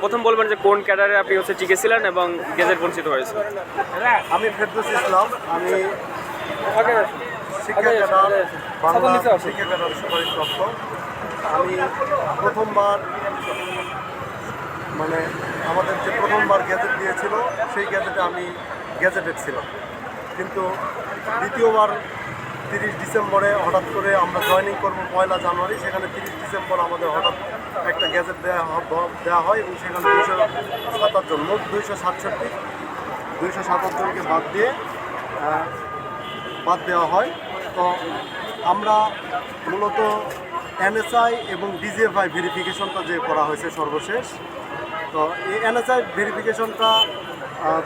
প্রথম বলবেন যে কোন ক্যাডারে আপনি হচ্ছে টিকেছিলেন এবং গেজেট বঞ্চিত হয়েছে আমি ফেরদৌস ইসলাম আমি শিক্ষা ক্যাডার বাংলা শিক্ষা ক্যাডার সুপারিশপ্রাপ্ত। আমি প্রথমবার মানে আমাদের যে প্রথমবার গ্যাজেট দিয়েছিল সেই গ্যাজেটে আমি গ্যাজেটেড ছিলাম। কিন্তু দ্বিতীয়বার তিরিশ ডিসেম্বরে হঠাৎ করে আমরা জয়েনিং করব পয়লা জানুয়ারি সেখানে তিরিশ ডিসেম্বর আমাদের হঠাৎ একটা গ্যাজেট দেওয়া দেওয়া হয় এবং সেখানে দুইশো সাতাত্তর মোট দুইশো সাতষট্টি। দুইশো সাতাত্তরকে বাদ দিয়ে বাদ দেওয়া হয়। তো আমরা মূলত এনএসআই এবং ডিজিএফআই ভেরিফিকেশনটা যে করা হয়েছে সর্বশেষ, তো এই এনএসআই ভেরিফিকেশনটা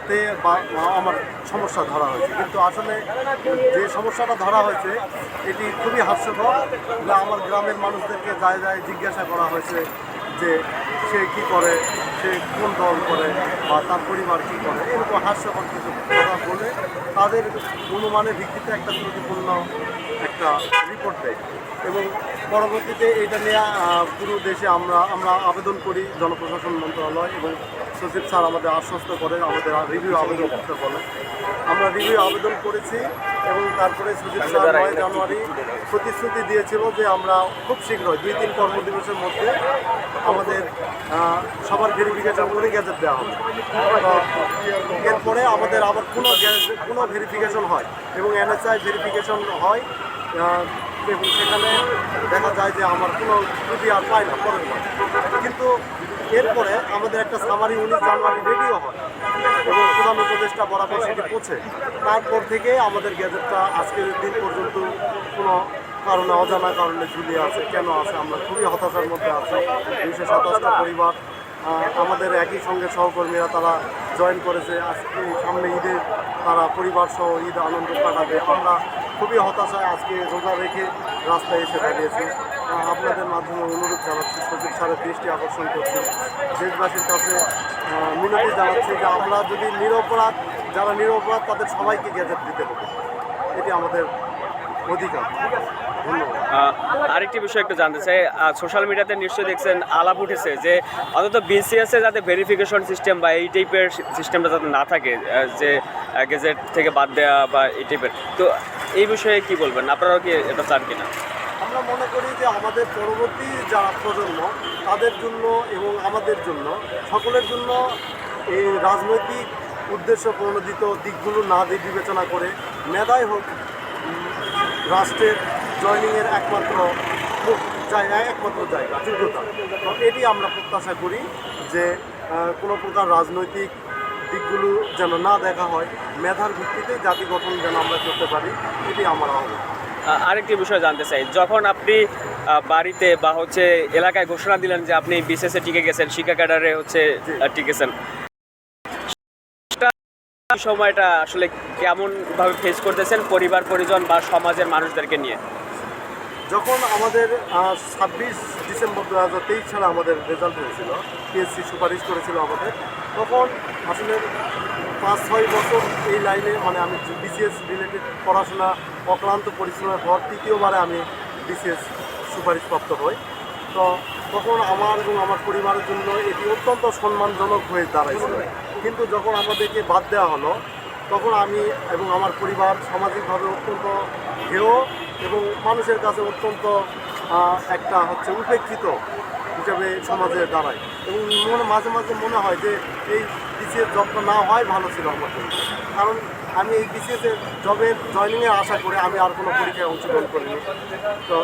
তে বা- আমার সমস্যা ধরা হয়েছে। কিন্তু আসলে যে সমস্যাটা ধরা হয়েছে, এটি খুবই হাস্যকর। যে আমার গ্রামের মানুষদেরকে যায় যায় জিজ্ঞাসা করা হয়েছে যে সে কি করে, সে কোন দল করে, বা তার পরিবার কী করে। এরকম হাস্যকর কিছু কথা বলে তাদের অনুমানের ভিত্তিতে একটা ত্রুটিপূর্ণ একটা রিপোর্ট দেয়। এবং পরবর্তীতে এটা নিয়ে পুরো দেশে আমরা আমরা আবেদন করি জনপ্রশাসন মন্ত্রণালয় এবং সচিব স্যার আমাদের আশ্বস্ত করে আমাদের রিভিউ আবেদন করতে বলে আমরা রিভিউ আবেদন করেছি এবং তারপরে সচিব স্যার নয় জানুয়ারি প্রতিশ্রুতি দিয়েছিল যে আমরা খুব শীঘ্রই দুই তিন কর্মদিবসের মধ্যে আমাদের সবার ভেরিফিকেশন করে গ্যাজেট দেওয়া হবে। এরপরে আমাদের আবার কোনো গ্যাজেট কোনো ভেরিফিকেশন হয় এবং এনএসআই ভেরিফিকেশন হয় এবং সেখানে দেখা যায় যে আমার কোনো ত্রুটি আর পাই না পরের কিন্তু এরপরে আমাদের একটা সামারি উনিশ জানুয়ারি রেডিও হয়। এবং প্রধান উপদেষ্টা বরাবর সেটি পৌঁছে। তারপর থেকে আমাদের গ্যাজেটটা আজকের দিন পর্যন্ত কোনো কারণে অজানা কারণে ঝুলিয়ে আছে, কেন আছে, আমরা খুবই হতাশার মধ্যে আছি। দুইশো সাতাশটা পরিবার আমাদের একই সঙ্গে সহকর্মীরা তারা জয়েন করেছে। আজকে সামনে ঈদে তারা পরিবার সহ ঈদ আনন্দ কাটাবে। আমরা খুবই হতাশায় আজকে রোজা রেখে রাস্তায় এসে দাঁড়িয়েছি। আপনাদের মাধ্যমে অনুরোধ জানাচ্ছি, সচিব স্যারের দৃষ্টি আকর্ষণ করছি। দেশবাসীর কাছে মিনতি জানাচ্ছি যে আমরা যদি নিরপরাধ, যারা নিরপরাধ, তাদের সবাইকে গ্যাজেট দিতে হবে। এটি আমাদের অধিকার। আরেকটি বিষয় একটু জানতে চাই। সোশ্যাল মিডিয়াতে নিশ্চয়ই দেখছেন আলাপ উঠেছে যে, অন্তত বিসিএসে যাতে ভেরিফিকেশন সিস্টেম বা এই টাইপের সিস্টেমটা যাতে না থাকে যে গেজেট থেকে বাদ দেওয়া বা এই টাইপের তো এই বিষয়ে কি বলবেন? আপনারাও কি এটা চান কিনা? আমরা মনে করি যে আমাদের পরবর্তী যারা প্রজন্ম তাদের জন্য এবং আমাদের জন্য সকলের জন্য এই রাজনৈতিক উদ্দেশ্য প্রণোদিত দিকগুলো না দিয়ে বিবেচনা করে মেধাই হোক রাষ্ট্রের জয়নিংয়ের একমাত্র মুখ জায়গা একমাত্র জায়গা যোগ্যতা। এটি আমরা প্রত্যাশা করি যে কোনো প্রকার রাজনৈতিক দিকগুলো যেন না দেখা হয় মেধার ভিত্তিতে জাতি গঠন যেন আমরা করতে পারি এটি আমার আহ্বান। আহ, আরেকটি বিষয় জানতে চাই। যখন আপনি বাড়িতে বা হচ্ছে এলাকায় ঘোষণা দিলেন যে আপনি বিসিএসে টিকে গেছেন, শিক্ষা ক্যাডারে হচ্ছে টিকেছেন সময়টা আসলে কেমন ভাবে ফেস করতেছেন পরিবার, পরিজন বা সমাজের মানুষদেরকে নিয়ে? যখন আমাদের ছাব্বিশ ডিসেম্বর দু হাজার তেইশ সালে আমাদের রেজাল্ট হয়েছিল পিএসসি সুপারিশ করেছিল আমাদের, তখন আসলে পাঁচ, ছয় বছর এই লাইনে মানে আমি বিসিএস রিলেটেড পড়াশোনা, অক্লান্ত পরিশ্রমের পর তৃতীয়বারে আমি বিসিএস সুপারিশপ্রাপ্ত হই। তো তখন আমার এবং আমার পরিবারের জন্য এটি অত্যন্ত সম্মানজনক হয়ে দাঁড়াইছিল কিন্তু যখন আমাদেরকে বাদ দেওয়া হলো, তখন আমি এবং আমার পরিবার সামাজিকভাবে অত্যন্ত হেয় এবং মানুষের কাছে অত্যন্ত একটা হচ্ছে উপেক্ষিত হিসেবে সমাজে দাঁড়ায়। এবং মনে মাঝে মাঝে মনে হয় যে এই বিসিএস জবটা না হয় ভালো ছিল আমার কারণ আমি এই বিসিএস এর জবের জয়নিংয়ের আশা করে আমি আর কোনো পরীক্ষায় অংশগ্রহণ করিনি। তো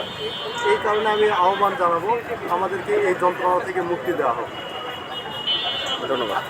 এই কারণে আমি আহ্বান জানাব, আমাদেরকে এই যন্ত্রণা থেকে মুক্তি দেওয়া হোক। ধন্যবাদ।